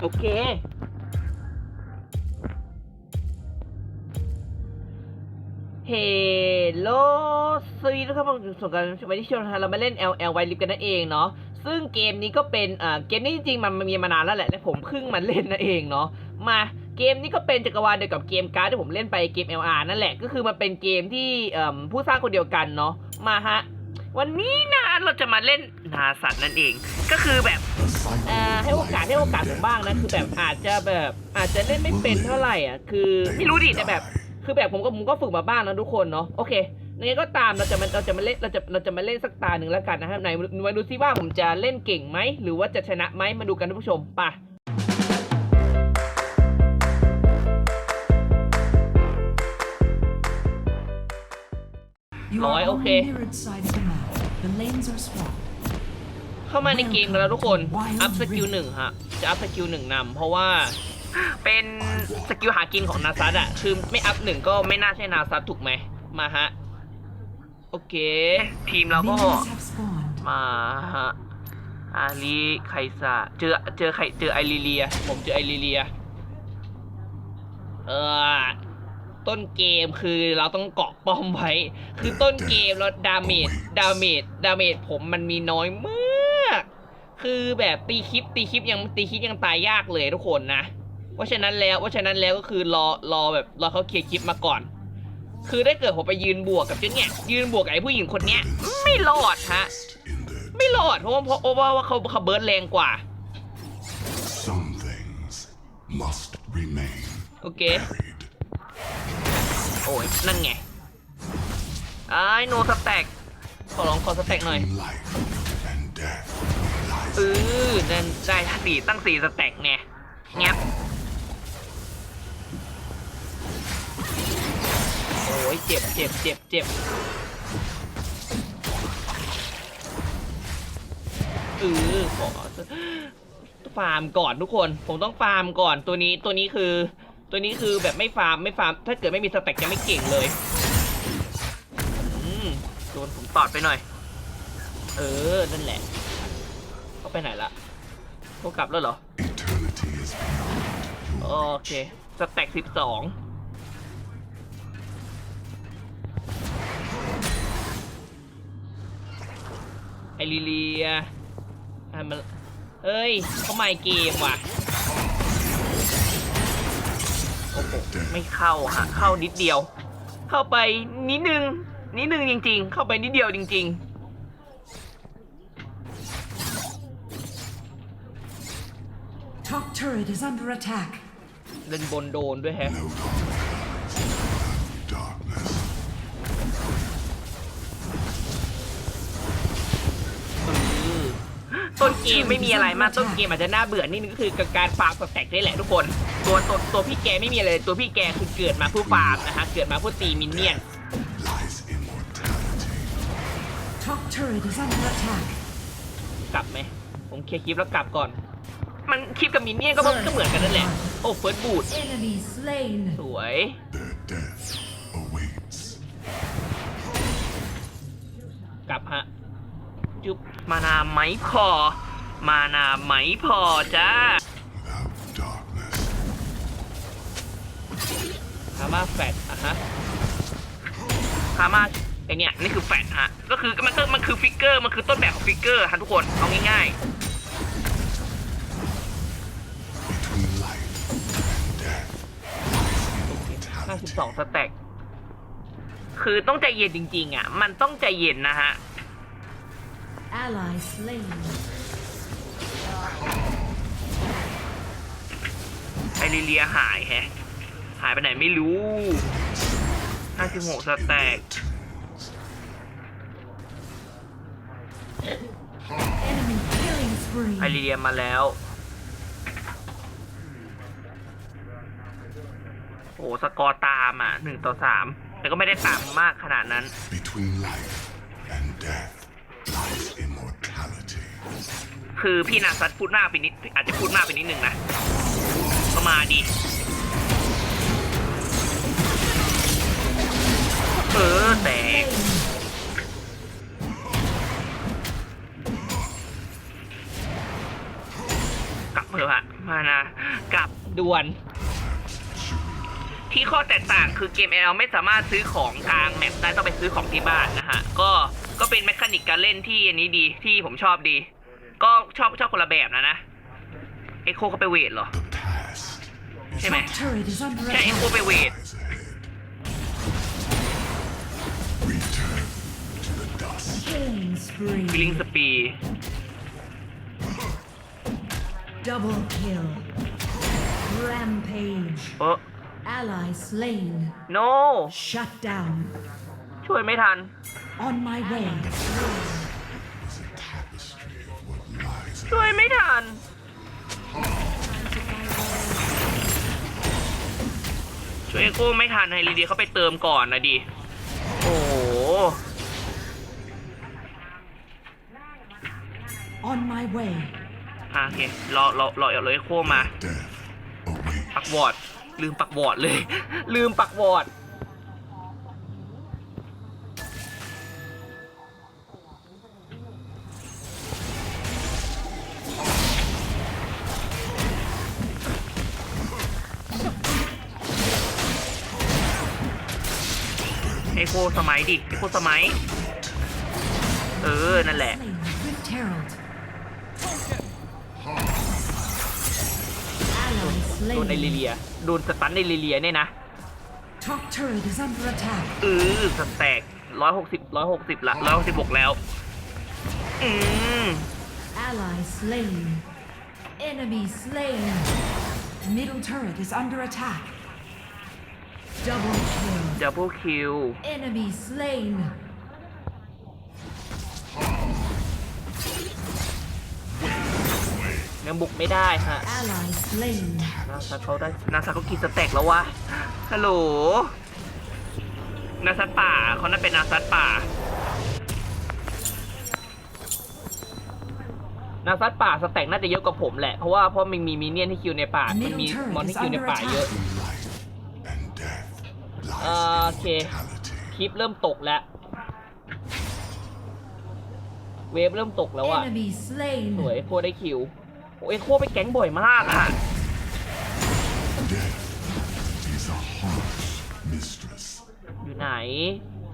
โอเค เฮลโลสวีทุกท่านผู้ชมส่วนกันวันที่ชมเรามาเล่น LL ไวลิฟกันนั่นเองเนาะซึ่งเกมนี้ก็เป็นอ่าเกมนี้จริงๆมันมีมานานแล้วแหละแต่ผมเพิ่งมาเล่นนั่นเองเนาะมาเกมนี้ก็เป็นจักรวาลเดียวกับเกมการ์ดที่ผมเล่นไปเกม LR นั่นแหละก็คือมันเป็นเกมที่เอิ่มผู้สร้างคนเดียวกันเนาะมาฮะวันนี้นะเราจะมาเล่นนาสัตว์นั่นเอง ก็คือแบบ เอ่อให้โอกาสให้โอกาสผมบ้างนะคือแบบอาจจะแบบอาจจะเล่นไม่เป็นเท่าไหร่อะคือไม่รู้ดิแต่แบบ คือแบบผมก็ผมก็ฝึกมาบ้างนะทุกคนเนาะโอเคยังไงก็ตามเราจะมาเราจะมาเล่นเราจะเราจะมาเล่นสักตาหนึ่งแล้วกันนะครับไหนมาดูซิว่าผมจะเล่นเก่งไหมหรือว่าจะชนะไหมมาดูกันท่านผู้ชมไป่ะ You Rồi, are on ok. the เข้ามาในเกมกันแล้วทุกคน อัพสกิลหนึ่งฮะ จะอัพสกิลหนึ่งนำเพราะว่าเป็นสกิลหากินของนาซัตอะคือไม่อัพหนึ่งก็ไม่น่าใช่นาซัตถูกไหม มาฮะ โอเค ทีมเราก็ Minions have spawned. มาฮะ อาลีไคซาเจอเจอใครเจอไอริเลีย ผมเจอไอริเลีย เออต้นเกมคือเราต้องเกาะป้อมไว้ คือต้นเกมแล้วดาเมจดาเมจดาเมจผมมันมีน้อยมาก คือแบบตีคลิปตีคลิปยังตีคลิปยังตายยากเลยทุกคนนะ เพราะฉะนั้นแล้วเพราะฉะนั้นแล้วก็คือรอรอแบบรอเขาเคลียร์คลิปมาก่อน คือได้เกิดผมไปยืนบวกกับเจ้าเนี่ยยืนบวกกับไอ้ผู้หญิงคนเนี้ย ไม่รอดฮะไม่รอดเพราะว่าเพราะเพราะว่าเขาเขาเบิร์ดแรงกว่า Some things must remain โอเค buried. โอ้ยนั่นไงไอ้โนสแต็กขอลองขอสแต็กหน่อย In life and death lies เอนั่นได้สี่ตั้งสี่สแต็กไงเงี้ยโอ้ยเจ็บเจ็บเจ็บเจ็บเออขอฟาร์มก่อนทุกคน ผมต้องฟาร์มก่อนตัวนี้ตัวนี้คือ ตัวนี้คือแบบไม่ฟาร์มไม่ฟาร์ม ถ้าเกิดไม่มีสแต็กจะไม่เก่งเลยอืมโดนผมตอดไปหน่อย เออ นั่นแหละ ไปไหนละเขากลับแล้วเหรอ eternity is beyond โอเคสแต็กสิบสองไอริเลียอะมันเอ้ยเขาไม่เกมว่ะโอ้โหไม่เข้าฮะเข้านิดเดียว เข้าไปนิดนึงนิดนึงจริง ๆ เข้าไปนิดเดียวจริง ๆ turret is under attack. เล่นบนโดนด้วยแฮะ no darkness. ต้นเกมไม่มีอะไรมากต้นเกมอาจจะน่าเบื่อนิดนึงก็คือการฟาร์มสแต็กนี่แหละทุกคน ตัวตัวตัวพี่แกไม่มีอะไรเลยตัวพี่แกคือเกิดมาเพื่อฟาร์มนะฮะเกิดมาเพื่อตีมินเนี่ยน Lies immortality. Top turret is under attack. กลับไหมผมเคลียร์คลิปแล้วกลับก่อน มันคลิปกับมินเนี่ยนก็มันก็เหมือนกันนั่นแหละ โอ้เฟิร์สบูด Enemy slain. สวย Their death awaits. กลับฮะ จุ๊บ มานาไหมพอ มานาไหมพอจ้า Without darkness, คามาแฟดอะฮะคามาไอเนี่ยนี่คือแฟดฮะ ก็คือมันก็มันคือฟิกเกอร์ มันคือต้นแบบของฟิกเกอร์ฮะทุกคน เอาง่าย between 52สแต็กคือต้องใจเย็นจริง ๆ อะ มันต้องใจเย็นนะฮะ Ally slain. ไอริเลียหายแฮะ หายไปไหนไม่รู้ 56สแต็ก Enemy killing ไอ spree. ริเลียมาแล้ว อ้สกอร์ตามอะหนึ่งต่อสามแต่ก็ไม่ได้ตามมากขนาดนั้น between life and death lies immortality. คือพี่นาซัดพูดมากไปนิดอาจจะพูดมากไปนิดนึงนะก็มาดี เออแตกกลับเอเหอะฮะมานะกับด่วน ที่ข้อแตกต่างคือเกม L ไม่สามารถซื้อของกลางแมปได้ต้องไปซื้อของที่บ้านนะฮะ ก็ก็เป็นแมคานิกการเล่นที่อันนี้ดีที่ผมชอบดี ก็ชอบชอบคนละแบบนะนะเอ็กโคเขาไปเวทเหรอ The past is ใช่ไหม Top turret is under ใช่เอ็กโค attack. ไปเวท lies ahead. Return to the dust. Killing ฟิลิง spree. สปี Double kill. Rampage. เออ Ally slain. no Shut down. ช่วยไม่ทัน On my way. Is a tapestry of what lies ช่วยไม่ทัน ช่วยเอ็กโคไม่ทันให้ลีเดียเขาไปเติมก่อนนะดิ โอ้โห On my way. อะโอเค รอรอรอเอาเลยโคมา Death awaits. ปักวอร์ด ลืมปักวอร์ดเลย ลืมปักวอร์ดเอโคสมัยดิเอโคสมัย เออ นั่นแหละ โดนในลิ slain. เลียโดนสตันในลิเลียเนี่ยนะ Top turret is under attack. เออสแต็กร้อยหกสิบร้อยหกสิบละร้อยหกสิบหกแล้ว อืม Ally slain. Enemy slain. Middle turret is under attack. Double kill. ดับเบิลคิว Enemy slain. ยังบุกไม่ได้ฮะ Ally slain. นาซาเขาได้นาซาเขากี่สแต็กแล้ววะฮัลโหลนาซัดป่าเขาน่าเป็นนาซัดป่านาซัดป่าสแต็กน่าจะเยอะกว่าผมแหละ เพราะว่าเพราะมันมีมินเนี่ยนที่คิวในป่า มันมีมอนที่คิวในป่าเยอะ In life and death lies Ah, okay. immortality. คลิปเริ่มตกแล้ว เวฟเริ่มตกแล้วอะ Enemy ส slain. วยโคได้คิว โอ้ยโคไปแก๊งบ่อยมากอะ Death is a harsh mistress. อยู่ไหน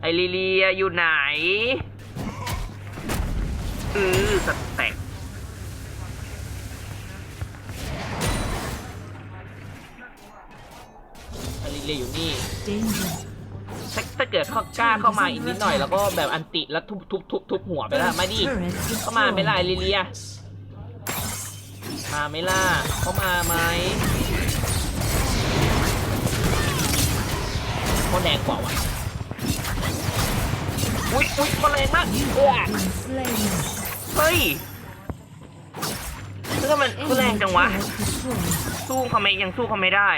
ไอริเลียอยู่ไหนอือสแต็กไอริเลียอยู่นี่ Danger. ถ้าถ้าเกิดเขากล้าเข้ามาอีกนิดหน่อย แล้วก็แบบอันติแล้วทุบทุบทุบทุบหัวไปละมาดิ Turret เข้ามาไม่ล่ะไอ destroyed. ริเลีย มาไหม่ล่ะเข้ามาไหมเขาแรงกว่าวะอุ้ยอุ้ยเขาแรงมากเอ้เฮ้ยคือมันคือแรงจังวะ สู้เขาไม่ยังสู้เขาไม่ได้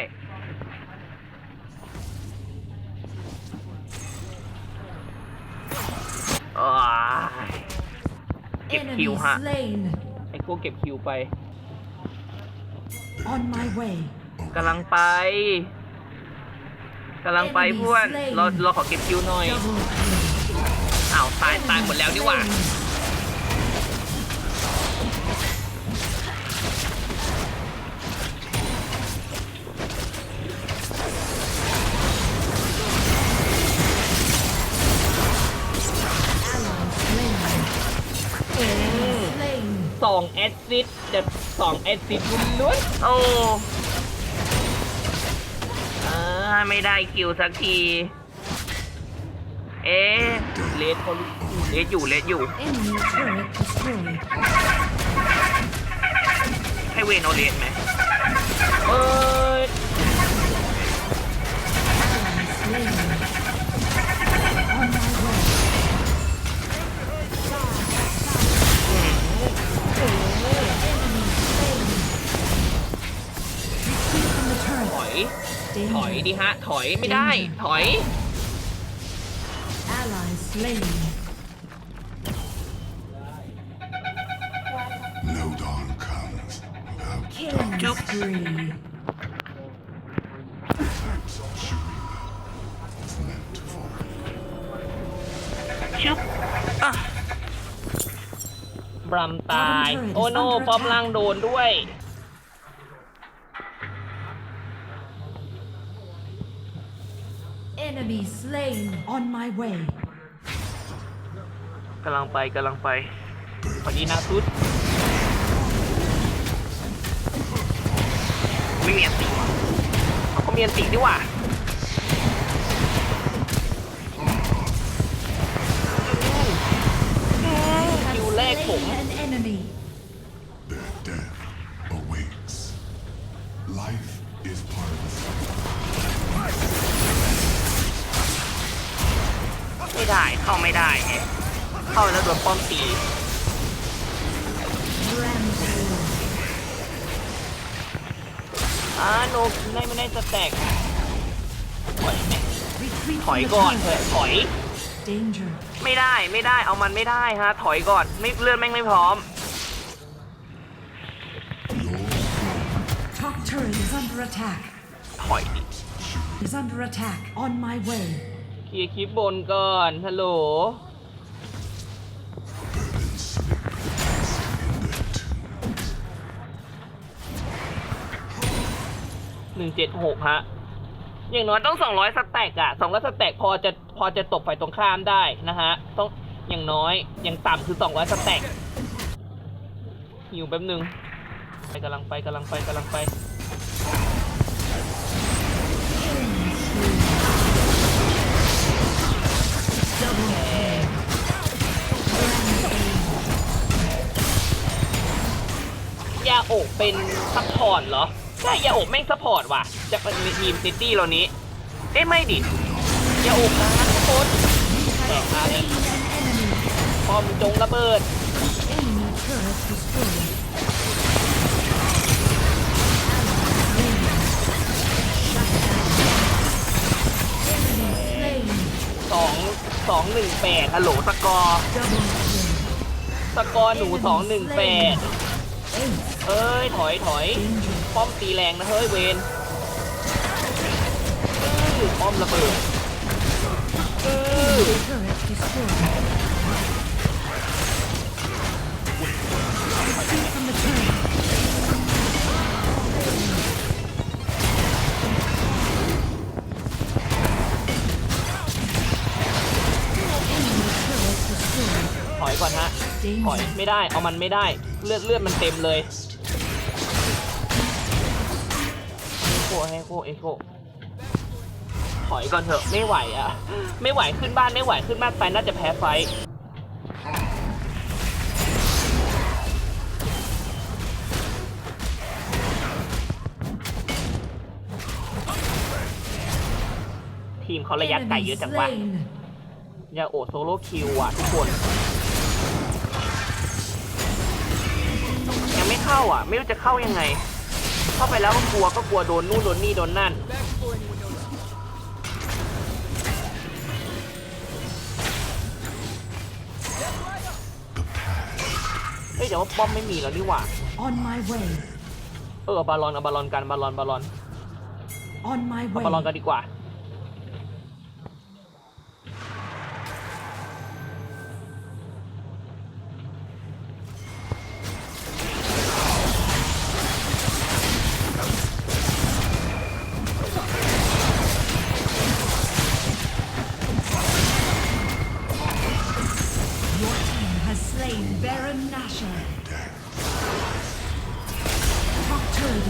อ้ายเก็บคิวฮะไอ้พวกเก็บคิวไป On my way. กำลังไปกำลังไปเพื่อนเราเราขอเก็บคิวหน่อย Double kill. อ้าวตายตายหมดแล้วดีกว่า Slain. สองแอดซิดแบบ สองเอดสิบล้วนโอ้อ่าไม่ได้คิวสักที เอ๊ะเลสเขาเลสอยู่เลสอยู่ Enemy turret destroyed. ให้เวนเอาเลสไหม อยไม่ได้ ถอย Ally slain. No dawn comes without Killing Jup. spree. was meant to fall. ชุบอะบรัมตาย โอ้โนป้อมล่างโดนด้วย Enemy slain. On my way. กำลังไปกำลังไปพอดีนาซุดไม่มีอันติว่ะเขาก็มีอันติดีกว่าคิวแรกผม เข้าแล้วโดนป้อมตี Rampage. อ่าโนได้ไม่ได้สแต็กถอยไหม Retreat ถอย from the ก่อนเถ turret. อะถอย Danger. ไม่ได้ไม่ได้เอามันไม่ได้ฮะ ถอยก่อนไม่เลื่อนแม่งไม่พร้อม Top turret is under attack. ถอยดิ Is under attack. On my way. เคลียร์คลิปบนก่อนฮัลโหล หนึ่งเจ็ดหกฮะ อย่างน้อยต้องสองร้อยสแต็กอะสองร้อยสแต็กพอจะพอจะตบไฟตรงข้ามได้นะฮะ ต้องอย่างน้อยอย่างต่ำคือสองร้อยสแต็กหิวแป๊บหนึ่งไปกำลังไปกำลังไปกำลังไปยาโอกเป็นซัพพอร์ตเหรอ ใช่ยาโอกแม่งซัพพอร์ตว่ะจะเป็นทีมซิตี้เรานี้เอ้ยไม่ดิยาโอกนะทุกคนแตกมาเลยปอมจงระเบิดสองสองหนึ่งแปดฮัลโหลสกอร์สกอร์หนูสองหนึ่งแปดเอ้ย ถอยถอย ป้อมตีแรงนะเฮ้ยเวนอือป้อมระเบิดอือ Turret destroyed. Retreat from the turret. Enemy turret destroyed. ถอยก่อนฮะถอยไม่ได้ เอามันไม่ได้ เลือดเลือดมันเต็มเลย ให้โคเอโคถอยก่อนเถอะไม่ไหวอะ ไม่ไหวขึ้นบ้านไม่ไหวขึ้นบ้านไปน่าจะแพ้ไฟทีมเขาระยะไกลเยอะจังวะ Enemy slain. ยาโอโซโลคิวอะทุกคน ยังไม่เข้าอะ ไม่รู้จะเข้ายังไง เข้าไปแล้วก็กลัวก็กลัวโดนนู่นโดนนี่โดนนั่น เฮ้ยเดี๋ยวว่าป้อมไม่มีแล้วนี่หว่า On my way. เออเอาบาลอนเอาบาลอนกันบาลอนบาลอน On my เอาบาลอน way. กันดีกว่า เ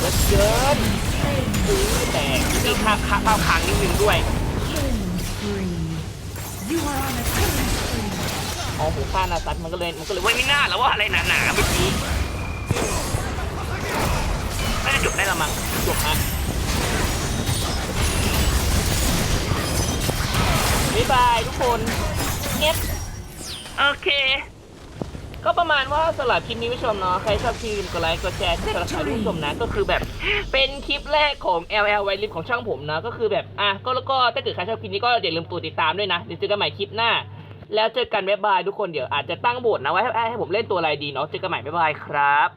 หลือเกินแต่มีค่าค่าข้าค้างนิดนึงด้วย You are on a killing spree. อ๋อหูค่านาซัตมันก็เลยมันก็เลยว่าไม่น่าแล้วว่าอะไรหนาๆเมื่อกี้น่าจะจบได้ละมั้งจบฮะ บ๊ายบายทุกคนเงียบโอเค ก็ประมาณว่าสำหรับคลิปนี้ผู้ชมเนาะใครชอบคลิปกดไลค์กดแชร์สำหรับผู้ชมนะก็คือแบบเป็นคลิปแรกของ LL ไวลิฟของช่องผมนะก็คือแบบอะก็แล้วก็ถ้าเกิดใครชอบคลิปนี้ก็อย่าลืมกดติดตามด้วยนะเดี๋ยวเจอกันใหม่คลิปหน้า แล้วเจอกันบ๊ายบายทุกคนเดี๋ยวอาจจะตั้งโบทนะไว้ให้ให้ผมเล่นตัวอะไรดีเนาะเจอกันใหม่บ๊ายบายครับ